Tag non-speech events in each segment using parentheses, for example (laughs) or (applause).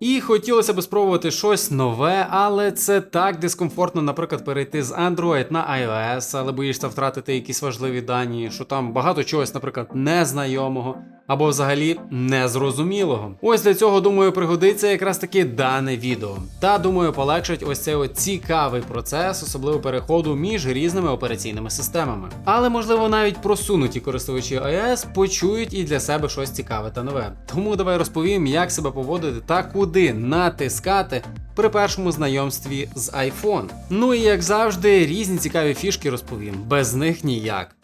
І хотілося б спробувати щось нове, але це так дискомфортно, наприклад, перейти з Android на iOS, але боїшся втратити якісь важливі дані, що там багато чогось, наприклад, незнайомого. Або взагалі незрозумілого. Ось для цього, думаю, пригодиться якраз таки дане відео. Та думаю, полегшить ось цей цікавий процес, особливо переходу між різними операційними системами. Але можливо навіть просунуті користувачі iOS почують і для себе щось цікаве та нове. Тому давай розповім, як себе поводити та куди натискати. При першому знайомстві з iPhone. Ну і як завжди, різні цікаві фішки розповім, без них ніяк.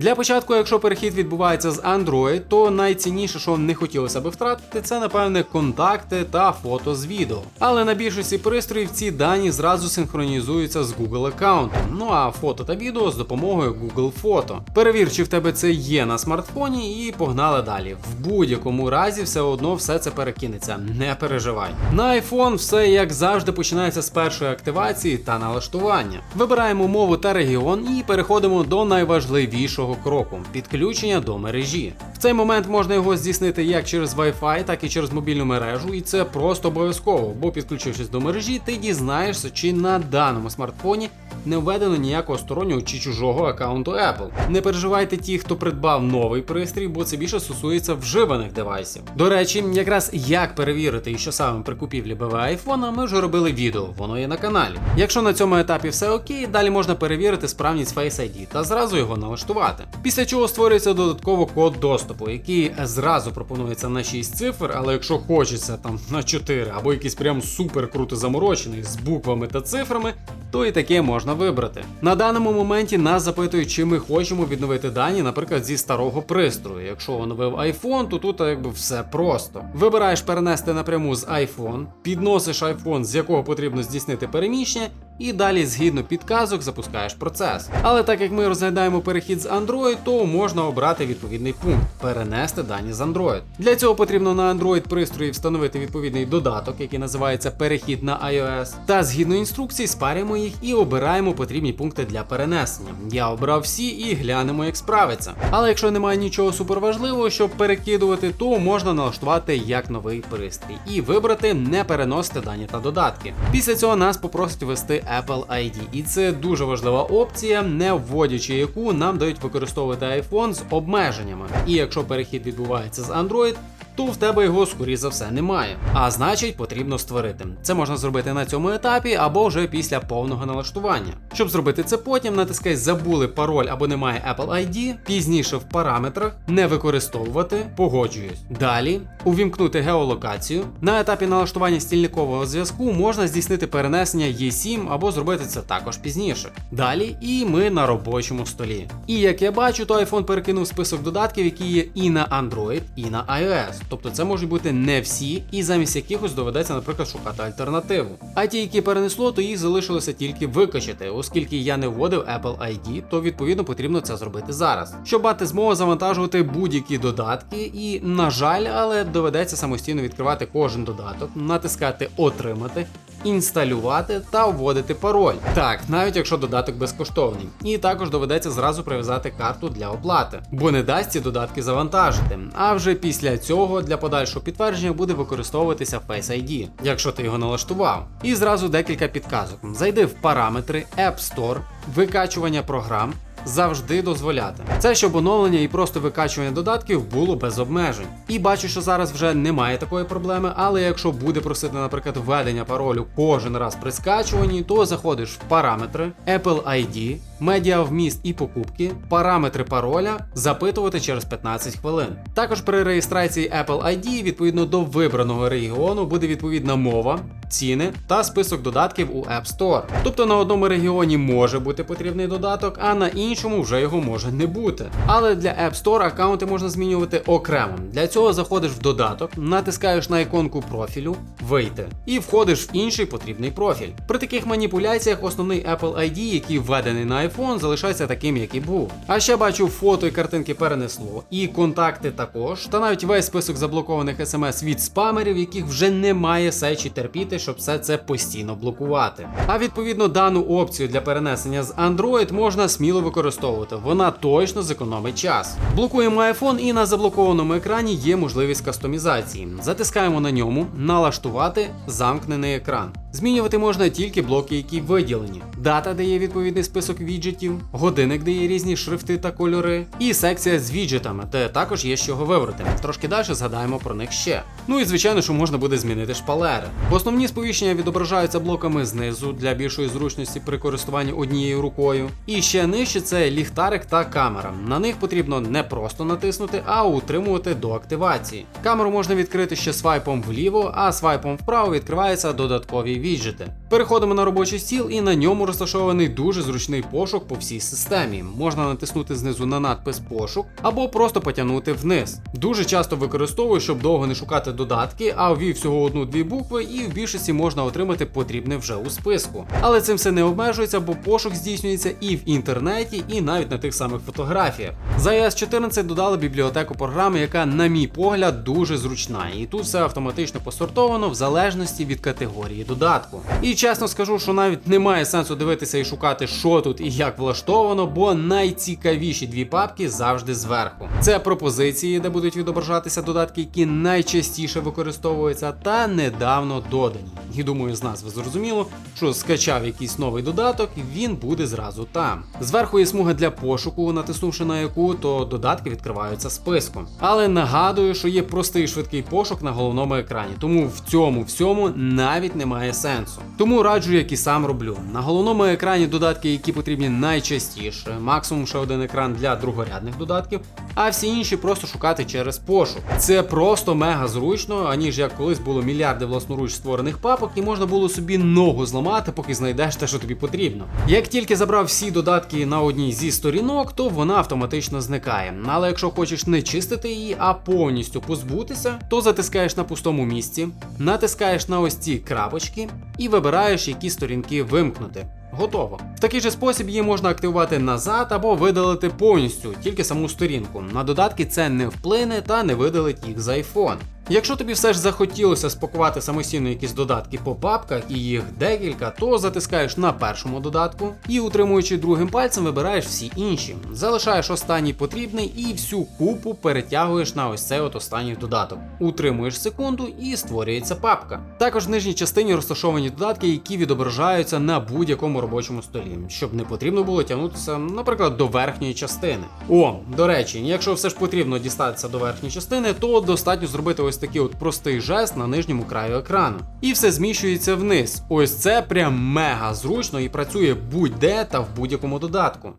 Для початку, якщо перехід відбувається з Android, то найцінніше, що не хотілося би втратити, це напевне контакти та фото з відео. Але на більшості пристроїв ці дані зразу синхронізуються з Google аккаунтом. Ну а фото та відео з допомогою Google Фото. Перевір, чи в тебе це є на смартфоні, і погнали далі. В будь-якому разі все одно все це перекинеться. Не переживай. На iPhone все як завжди починається з першої активації та налаштування. Вибираємо мову та регіон і переходимо до найважливішого кроку підключення до мережі. В цей момент можна його здійснити як через Wi-Fi, так і через мобільну мережу, і це просто обов'язково, бо підключившись до мережі, ти дізнаєшся, чи на даному смартфоні не введено ніякого стороннього чи чужого аккаунту Apple. Не переживайте ті, хто придбав новий пристрій, бо це більше стосується вживаних девайсів. До речі, якраз як перевірити і що саме при купівлі БВ айфона, ми вже робили відео, воно є на каналі. Якщо на цьому етапі все окей, далі можна перевірити справність Face ID та зразу його налаштувати. Після чого створюється додатково код доступу, який зразу пропонується на 6 цифр, але якщо хочеться там на 4 або якийсь прям супер круто заморочений з буквами та цифрами, то і таке можна вибрати. На даному моменті нас запитують, чи ми хочемо відновити дані, наприклад, зі старого пристрою. Якщо оновив iPhone, то тут якби все просто. Вибираєш перенести напряму з iPhone, підносиш iPhone, з якого потрібно здійснити переміщення. І далі, згідно підказок, запускаєш процес. Але так як ми розглядаємо перехід з Android, то можна обрати відповідний пункт перенести дані з Android. Для цього потрібно на Android пристрої встановити відповідний додаток, який називається перехід на iOS. Та згідно інструкцій спарюємо їх і обираємо потрібні пункти для перенесення. Я обрав всі і глянемо, як справиться. Але якщо немає нічого суперважливого, щоб перекидувати, то можна налаштувати як новий пристрій і вибрати не переносити дані та додатки. Після цього нас попросять ввести Apple ID, і це дуже важлива опція, не вводячи яку нам дають використовувати iPhone з обмеженнями. І якщо перехід відбувається з Android, то в тебе його, скоріш за все, немає. А значить, потрібно створити. Це можна зробити на цьому етапі або вже після повного налаштування. Щоб зробити це потім, натискай забули пароль або немає Apple ID, пізніше в параметрах не використовувати, погоджуюсь. Далі увімкнути геолокацію. На етапі налаштування стільникового зв'язку можна здійснити перенесення E7 або зробити це також пізніше. Далі і ми на робочому столі. І як я бачу, то iPhone перекинув список додатків, які є і на Android, і на iOS. Тобто це можуть бути не всі, і замість якихось доведеться, наприклад, шукати альтернативу. А ті, які перенесло, то їх залишилося тільки викачати, оскільки я не вводив Apple ID, то відповідно потрібно це зробити зараз. Щоб мати змогу завантажувати будь-які додатки, і, на жаль, але доведеться самостійно відкривати кожен додаток, натискати Отримати. Інсталювати та вводити пароль. Так, навіть якщо додаток безкоштовний. І також доведеться зразу прив'язати карту для оплати, бо не дасть ці додатки завантажити. А вже після цього для подальшого підтвердження буде використовуватися Face ID, якщо ти його налаштував. І зразу декілька підказок. Зайди в параметри App Store, викачування програм завжди дозволяти. Це щоб оновлення і просто викачування додатків було без обмежень. І бачу, що зараз вже немає такої проблеми, але якщо буде просити, наприклад, введення паролю кожен раз при скачуванні, то заходиш в параметри, Apple ID, медіа вміст і покупки, параметри пароля, запитувати через 15 хвилин. Також при реєстрації Apple ID відповідно до вибраного регіону буде відповідна мова. Ціни та список додатків у App Store. Тобто на одному регіоні може бути потрібний додаток, а на іншому вже його може не бути. Але для App Store аккаунти можна змінювати окремо. Для цього заходиш в додаток, натискаєш на іконку профілю, вийти, і входиш в інший потрібний профіль. При таких маніпуляціях основний Apple ID, який введений на iPhone залишається таким, як і був. А ще бачу, фото і картинки перенесло, і контакти також, та навіть весь список заблокованих смс від спамерів, яких вже немає сечі терпіти, щоб все це постійно блокувати. А відповідно дану опцію для перенесення з Android можна сміло використовувати. Вона точно зекономить час. Блокуємо iPhone і на заблокованому екрані є можливість кастомізації. Затискаємо на ньому, налаштувати замкнений екран. Змінювати можна тільки блоки, які виділені. Дата, де є відповідний список віджитів, годинник, де є різні шрифти та кольори, і секція з віджитами, де також є з чого вибрати. Трошки далі згадаємо про них ще. Ну і звичайно, що можна буде змінити шпалери. Основні сповіщення відображаються блоками знизу для більшої зручності при користуванні однією рукою. І ще нижче це ліхтарик та камера. На них потрібно не просто натиснути, а утримувати до активації. Камеру можна відкрити ще свайпом вліво, а свайпом вправо відкриваються додаткові віджити. Переходимо на робочий стіл, і на ньому розташований дуже зручний пошук по всій системі. Можна натиснути знизу на надпис пошук або просто потягнути вниз. Дуже часто використовую, щоб довго не шукати додатки, а ввів всього одну-дві букви, і в більшості можна отримати потрібне вже у списку. Але цим все не обмежується, бо пошук здійснюється і в інтернеті, і навіть на тих самих фотографіях. За iOS 14 додали бібліотеку програми, яка, на мій погляд, дуже зручна, і тут все автоматично посортовано в залежності від категорії додатку. І чесно скажу, що навіть немає сенсу дивитися і шукати, що тут і як влаштовано, бо найцікавіші дві папки завжди зверху. Це пропозиції, де будуть відображатися додатки, які найчастіше використовуються, та недавно додані. І думаю, з назви зрозуміло, що скачав якийсь новий додаток, він буде зразу там. Зверху є смуга для пошуку, натиснувши на яку, то додатки відкриваються списком. Але нагадую, що є простий швидкий пошук на головному екрані, тому в цьому всьому навіть немає сенсу. Тому раджу, як і сам роблю. На головному екрані додатки, які потрібні найчастіше, максимум ще один екран для другорядних додатків, а всі інші просто шукати через пошук. Це просто мега зручно, аніж як колись було мільярди власноруч створених папок, і можна було собі ногу зламати, поки знайдеш те, що тобі потрібно. Як тільки забрав всі додатки на одній зі сторінок, то вона автоматично зникає. Але якщо хочеш не чистити її, а повністю позбутися, то затискаєш на пустому місці, натискаєш на ось ці крапочки і вибираєш, які сторінки вимкнути. Готово. В такий же спосіб її можна активувати назад або видалити повністю, тільки саму сторінку. На додатки це не вплине та не видалить їх з iPhone. Якщо тобі все ж захотілося спакувати самостійно якісь додатки по папках і їх декілька, то затискаєш на першому додатку і, утримуючи другим пальцем, вибираєш всі інші. Залишаєш останній потрібний і всю купу перетягуєш на ось цей от останній додаток. Утримуєш секунду і створюється папка. Також в нижній частині розташовані додатки, які відображаються на будь-якому робочому столі, щоб не потрібно було тягнутися, наприклад, до верхньої частини. О, до речі, якщо все ж потрібно дістатися до верхньої частини, то достатньо зробити ось такий от простий жест на нижньому краю екрану. І все зміщується вниз. Ось це прям мега зручно і працює будь-де та в будь-якому додатку.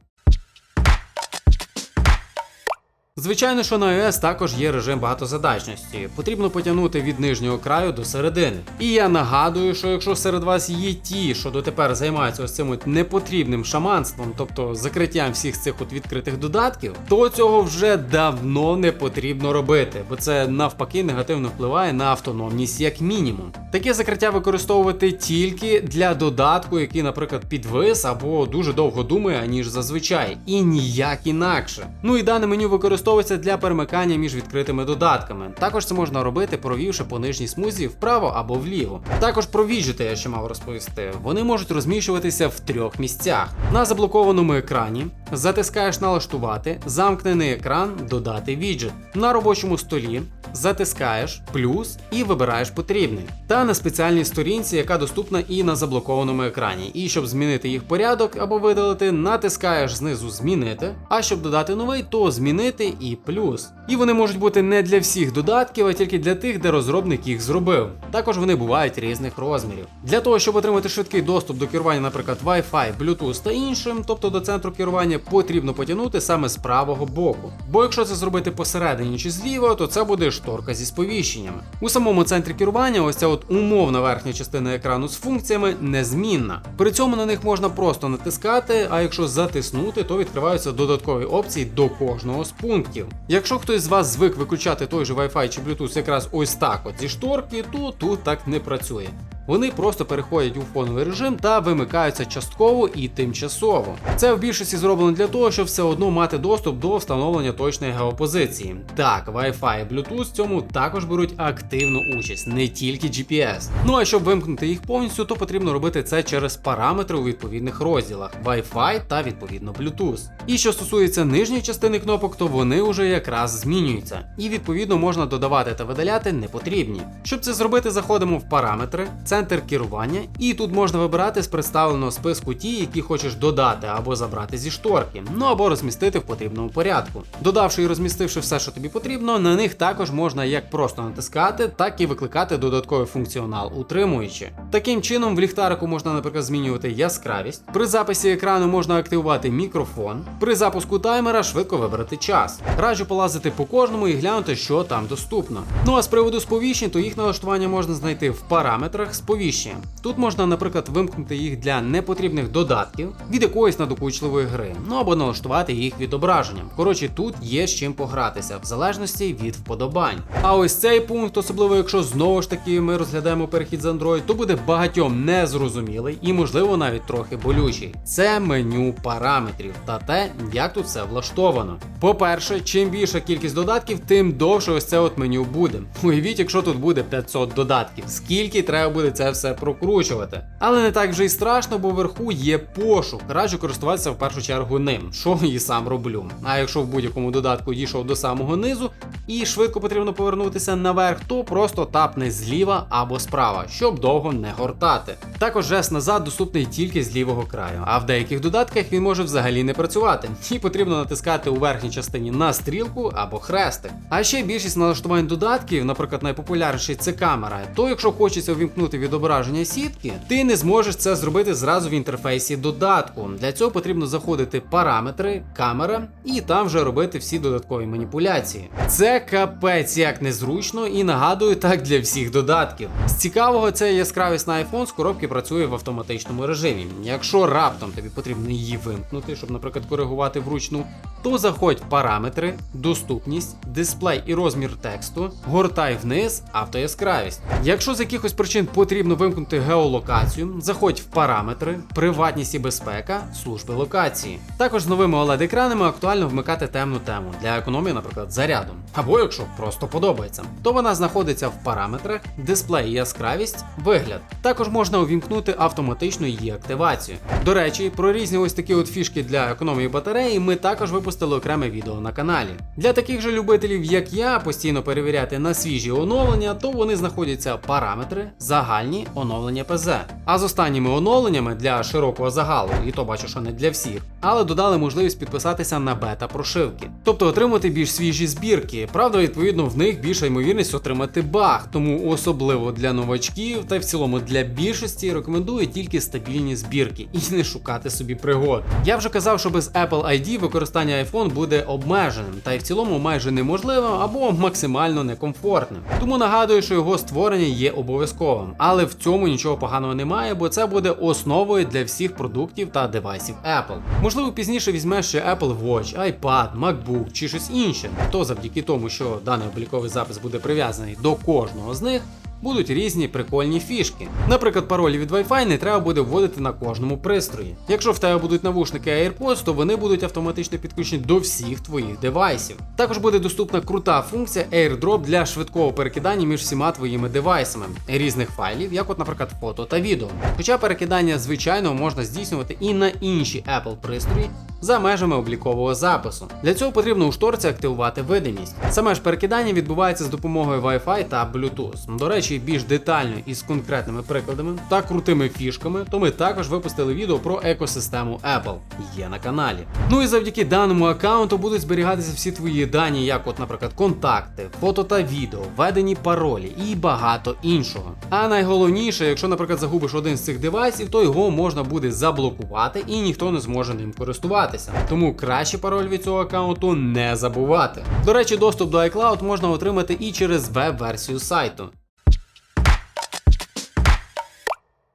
Звичайно, що на iOS також є режим багатозадачності. Потрібно потягнути від нижнього краю до середини. І я нагадую, що якщо серед вас є ті, що дотепер займаються ось цим от непотрібним шаманством, тобто закриттям всіх цих от відкритих додатків, то цього вже давно не потрібно робити, бо це навпаки негативно впливає на автономність як мінімум. Таке закриття використовувати тільки для додатку, який, наприклад, підвис або дуже довго думає, аніж зазвичай, і ніяк інакше. Ну і дане меню використовується для перемикання між відкритими додатками. Також це можна робити, провівши по нижній смузі вправо або вліво. Також про віджити я ще мав розповісти. Вони можуть розміщуватися в трьох місцях: на заблокованому екрані, затискаєш налаштувати, замкнений екран, додати віджит. На робочому столі затискаєш плюс і вибираєш потрібний. Та на спеціальній сторінці, яка доступна і на заблокованому екрані. І щоб змінити їх порядок або видалити, натискаєш знизу змінити. А щоб додати новий, то змінити і плюс. І вони можуть бути не для всіх додатків, а тільки для тих, де розробник їх зробив. Також вони бувають різних розмірів. Для того, щоб отримати швидкий доступ до керування, наприклад, Wi-Fi, Bluetooth та іншим, тобто до центру керування, потрібно потягнути саме з правого боку. Бо якщо це зробити посередині чи зліва, то це буде шторка зі сповіщеннями. У самому центрі керування ось ця от умовна верхня частина екрану з функціями незмінна. При цьому на них можна просто натискати, а якщо затиснути, то відкриваються додаткові опції до кожного з пунктів. Якщо хтось з вас звик виключати той же Wi-Fi чи Bluetooth якраз ось так от зі шторки, то тут так не працює. Вони просто переходять у фоновий режим та вимикаються частково і тимчасово. Це в більшості зроблено для того, щоб все одно мати доступ до встановлення точної геопозиції. Так, Wi-Fi і Bluetooth в цьому також беруть активну участь, не тільки GPS. Ну а щоб вимкнути їх повністю, то потрібно робити це через параметри у відповідних розділах Wi-Fi та відповідно Bluetooth. І що стосується нижньої частини кнопок, то вони вже якраз змінюються, і відповідно можна додавати та видаляти непотрібні. Щоб це зробити, заходимо в параметри, центр керування, і тут можна вибирати з представленого списку ті, які хочеш додати або забрати зі шторки, ну або розмістити в потрібному порядку. Додавши і розмістивши все, що тобі потрібно, на них також можна як просто натискати, так і викликати додатковий функціонал, утримуючи. Таким чином, в ліхтарику можна, наприклад, змінювати яскравість. При записі екрану можна активувати мікрофон. При запуску таймера швидко вибрати час. Раджу полазити по кожному і глянути, що там доступно. Ну а з приводу сповіщень, то їх налаштування можна знайти в параметрах сповіщення. Тут можна, наприклад, вимкнути їх для непотрібних додатків від якоїсь надокучливої гри, ну або налаштувати їх відображенням. Коротше, тут є з чим погратися, в залежності від вподобань. А ось цей пункт, особливо якщо знову ж таки ми розглядаємо перехід з Android, то буде багатьом незрозумілий і, можливо, навіть трохи болючий. Це меню параметрів та те, як тут все влаштовано. По-перше, чим більша кількість додатків, тим довше ось це от меню буде. Уявіть, якщо тут буде 500 додатків, скільки треба буде це все прокручувати. Але не так вже й страшно, бо вверху є пошук. Раджу користуватися в першу чергу ним, що (laughs) і сам роблю. А якщо в будь-якому додатку дійшов до самого низу і швидко потрібно повернутися наверх, то просто тапни зліва або справа, щоб довго не гортати. Також жест назад доступний тільки з лівого краю, а в деяких додатках він може взагалі не працювати, і потрібно натискати у верхній частині на стрілку або хрестик. А ще більшість налаштувань додатків, наприклад, найпопулярніший це камера. То якщо хочеться увімкнути відображення сітки, ти не зможеш це зробити зразу в інтерфейсі додатку. Для цього потрібно заходити параметри, камера, і там вже робити всі додаткові маніпуляції. Це капець як незручно і нагадую так для всіх додатків. З цікавого це яскравість на iPhone з коробки працює в автоматичному режимі. Якщо раптом тобі потрібно її вимкнути, щоб, наприклад, коригувати вручну, то заходь в параметри, доступність, дисплей і розмір тексту, гортай вниз, автояскравість. Якщо з якихось причин потрібно вимкнути геолокацію, заходь в параметри, приватність і безпека, служби локації. Також з новими OLED-екранами актуально вмикати темну тему для економії, наприклад, зарядом. Або якщо просто подобається, то вона знаходиться в параметрах, дисплей яскравість, вигляд. Також можна увімкнути автоматичну її активацію. До речі, про різні ось такі от фішки для економії батареї ми також випустили окреме відео на каналі. Для таких же любителів, як я, постійно перевіряти на свіжі оновлення, то вони знаходяться параметри, загальні оновлення ПЗ. А з останніми оновленнями для широкого загалу, і то бачу, що не для всіх, але додали можливість підписатися на бета-прошивки, тобто отримати більш свіжі збірки. Правда, відповідно, в них більша ймовірність отримати баг, тому особливо для новачків та в цілому для більшості рекомендую тільки стабільні збірки і не шукати собі пригод. Я вже казав, що без Apple ID використання iPhone буде обмеженим, та й в цілому майже неможливим або максимально некомфортним. Тому нагадую, що його створення є обов'язковим, але в цьому нічого поганого немає, бо це буде основою для всіх продуктів та девайсів Apple. Можливо, пізніше візьмеш ще Apple Watch, iPad, MacBook чи щось інше. То завдяки тому, що даний обліковий запис буде прив'язаний до кожного з них будуть різні прикольні фішки. Наприклад, паролі від Wi-Fi не треба буде вводити на кожному пристрої. Якщо в тебе будуть навушники AirPods, то вони будуть автоматично підключені до всіх твоїх девайсів. Також буде доступна крута функція AirDrop для швидкого перекидання між всіма твоїми девайсами різних файлів, як, от, наприклад, фото та відео. Хоча перекидання, звичайно, можна здійснювати і на інші Apple пристрої. За межами облікового запису. Для цього потрібно у шторці активувати видимість. Саме ж перекидання відбувається з допомогою Wi-Fi та Bluetooth. До речі, більш детально і з конкретними прикладами та крутими фішками, то ми також випустили відео про екосистему Apple. Є на каналі. Ну і завдяки даному аккаунту будуть зберігатися всі твої дані, як, от, наприклад, контакти, фото та відео, введені паролі і багато іншого. А найголовніше, якщо, наприклад, загубиш один з цих девайсів, то його можна буде заблокувати і ніхто не зможе ним користуватися. Тому краще пароль від цього аккаунту не забувати. До речі, доступ до iCloud можна отримати і через веб-версію сайту.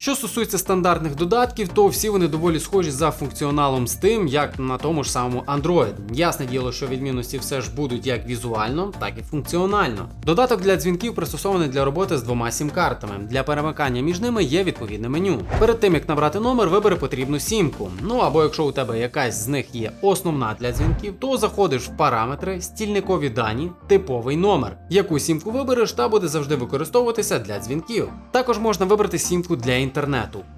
Що стосується стандартних додатків, то всі вони доволі схожі за функціоналом з тим, як на тому ж самому Android. Ясне діло, що відмінності все ж будуть як візуально, так і функціонально. Додаток для дзвінків пристосований для роботи з двома сім-картами. Для перемикання між ними є відповідне меню. Перед тим як набрати номер, вибери потрібну сімку. Ну або якщо у тебе якась з них є основна для дзвінків, то заходиш в параметри, стільникові дані, типовий номер. Яку сімку вибереш, та буде завжди використовуватися для дзвінків. Також можна вибрати сімку для інтернету,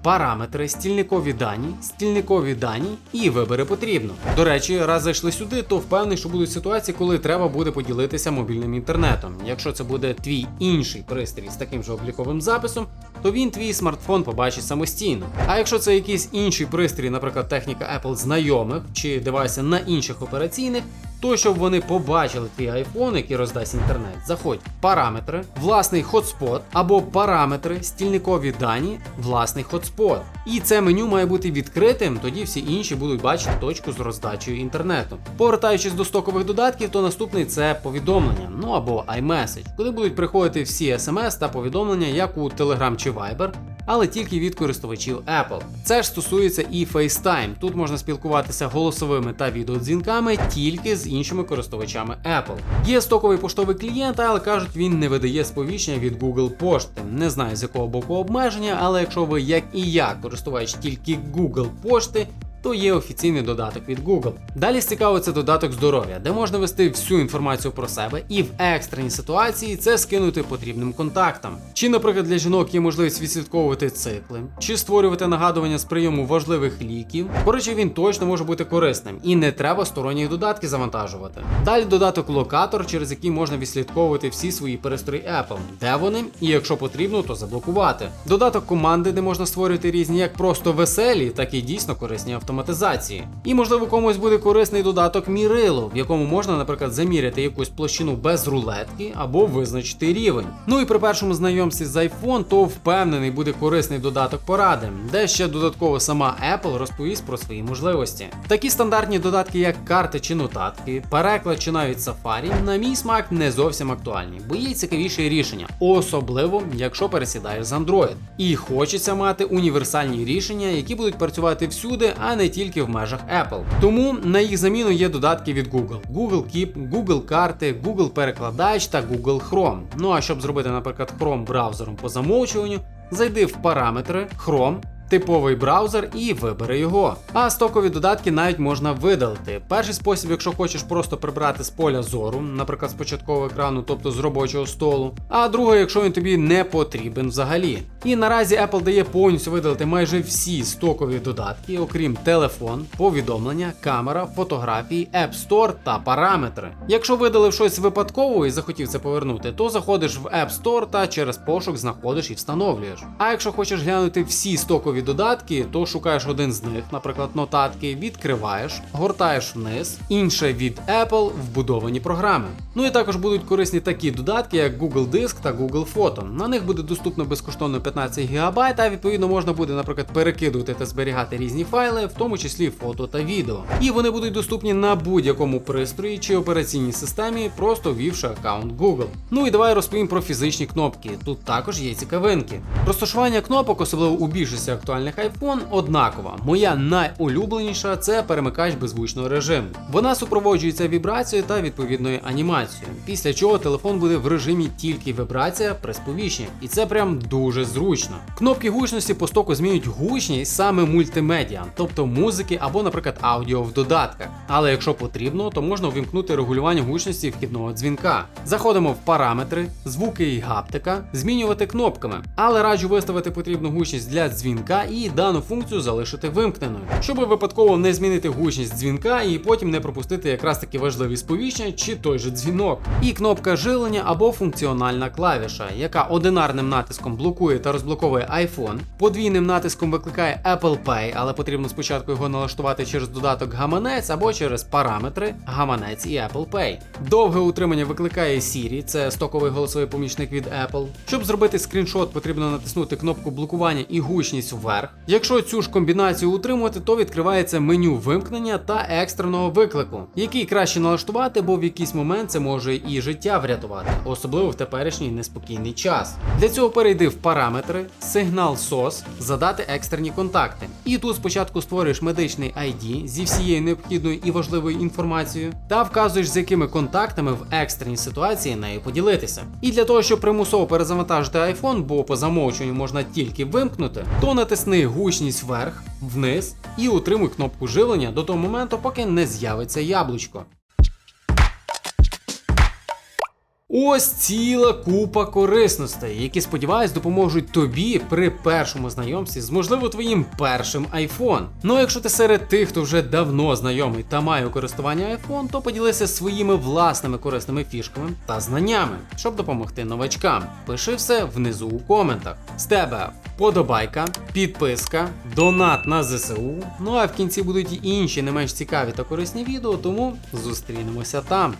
параметри, стільникові дані, стільникові дані і вибери потрібно. До речі, раз зайшли сюди, то впевнений, що будуть ситуації, коли треба буде поділитися мобільним інтернетом. Якщо це буде твій інший пристрій з таким же обліковим записом, то він твій смартфон побачить самостійно. А якщо це якийсь інший пристрій, наприклад, техніка Apple знайомих чи девайси на інших операційних, то щоб вони побачили твій iPhone, який роздасть інтернет, заходь параметри, власний хотспот або параметри, стільникові дані, власний хотспот. І це меню має бути відкритим, тоді всі інші будуть бачити точку з роздачею інтернету. Повертаючись до стокових додатків, то наступний це повідомлення, ну або iMessage, куди будуть приходити всі SMS та повідомлення, як у Telegram чи Viber, але тільки від користувачів Apple. Це ж стосується і FaceTime. Тут можна спілкуватися голосовими та відеодзвінками тільки з іншими користувачами Apple. Є стоковий поштовий клієнт, але кажуть, він не видає сповіщення від Google пошти. Не знаю з якого боку обмеження, але якщо ви, як і я, користувач тільки Google пошти. То є офіційний додаток від Google. Далі цікавиться додаток здоров'я, де можна вести всю інформацію про себе і в екстреній ситуації це скинути потрібним контактам. Чи, наприклад, для жінок є можливість відслідковувати цикли, чи створювати нагадування з прийому важливих ліків. Коротше, він точно може бути корисним і не треба сторонні додатки завантажувати. Далі додаток локатор, через який можна відслідковувати всі свої пристрої Apple, де вони, і якщо потрібно, то заблокувати. Додаток команди, де можна створювати різні як просто веселі, так і дійсно корисні автоматизації. І можливо комусь буде корисний додаток Мірило, в якому можна, наприклад, заміряти якусь площину без рулетки або визначити рівень. Ну і при першому знайомстві з iPhone, то впевнений буде корисний додаток поради, де ще додатково сама Apple розповість про свої можливості. Такі стандартні додатки, як карти чи нотатки, переклад чи навіть Safari, на мій смак не зовсім актуальні, бо є цікавіші рішення, особливо якщо пересідаєш з Android. І хочеться мати універсальні рішення, які будуть працювати всюди, а не тільки в межах Apple. Тому на їх заміну є додатки від Google: Google Keep, Google карти, Google перекладач та Google Chrome. Ну а щоб зробити, наприклад, Chrome браузером по замовчуванню, зайди в параметри Chrome. Типовий браузер і вибери його. А стокові додатки навіть можна видалити. Перший спосіб, якщо хочеш просто прибрати з поля зору, наприклад, з початкового екрану, тобто з робочого столу. А другий, якщо він тобі не потрібен взагалі. І наразі Apple дає повністю видалити майже всі стокові додатки, окрім телефон, повідомлення, камера, фотографії, App Store та параметри. Якщо видалив щось випадково і захотів це повернути, то заходиш в App Store та через пошук знаходиш і встановлюєш. А якщо хочеш глянути всі стокові додатки, то шукаєш один з них, наприклад, нотатки, відкриваєш, гортаєш вниз, інше від Apple вбудовані програми. Ну і також будуть корисні такі додатки, як Google Диск та Google Фото. На них буде доступно безкоштовно 15 ГБ, а відповідно можна буде, наприклад, перекидувати та зберігати різні файли, в тому числі фото та відео. І вони будуть доступні на будь-якому пристрої чи операційній системі, просто ввівши аккаунт Google. Ну і давай розповім про фізичні кнопки. Тут також є цікавинки. Розташування кнопок, особливо у більшості актуальних iPhone, однакова. Моя найулюбленіша це перемикач беззвучного режиму. Вона супроводжується вібрацією та відповідною анімацією. Після чого телефон буде в режимі тільки вібрація при сповіщенні, і це прям дуже зручно. Кнопки гучності по стоку змінюють гучність саме мультимедіа, тобто музики або, наприклад, аудіо в додатках. Але якщо потрібно, то можна увімкнути регулювання гучності вхідного дзвінка. Заходимо в параметри, звуки і гаптика, змінювати кнопками, але раджу виставити потрібну гучність для дзвінка і дану функцію залишити вимкненою, щоб випадково не змінити гучність дзвінка і потім не пропустити якраз такі важливі сповіщення чи той же дзвінок. І кнопка жилення або функціональна клавіша, яка одинарним натиском блокує та розблоковує iPhone, подвійним натиском викликає Apple Pay, але потрібно спочатку його налаштувати через додаток гаманець або через параметри гаманець і Apple Pay. Довге утримання викликає Siri, це стоковий голосовий помічник від Apple. Щоб зробити скріншот, потрібно натиснути кнопку блокування і гучність в вверх. Якщо цю ж комбінацію утримувати, то відкривається меню вимкнення та екстреного виклику, який краще налаштувати, бо в якийсь момент це може і життя врятувати, особливо в теперішній неспокійний час. Для цього перейди в параметри, сигнал SOS, задати екстрені контакти. І тут спочатку створюєш медичний ID зі всією необхідною і важливою інформацією, та вказуєш, з якими контактами в екстреній ситуації нею поділитися. І для того, щоб примусово перезавантажити iPhone, бо по замовчуванню можна тільки вимкнути, то натисни гучність вверх, вниз і утримуй кнопку живлення до того моменту, поки не з'явиться яблучко. Ось ціла купа корисностей, які сподіваюсь допоможуть тобі при першому знайомстві з можливо твоїм першим iPhone. Ну а якщо ти серед тих, хто вже давно знайомий та має у користуванні iPhone, то поділися своїми власними корисними фішками та знаннями, щоб допомогти новачкам. Пиши все внизу у коментах. З тебе вподобайка, підписка, донат на ЗСУ. Ну а в кінці будуть і інші не менш цікаві та корисні відео, тому зустрінемося там.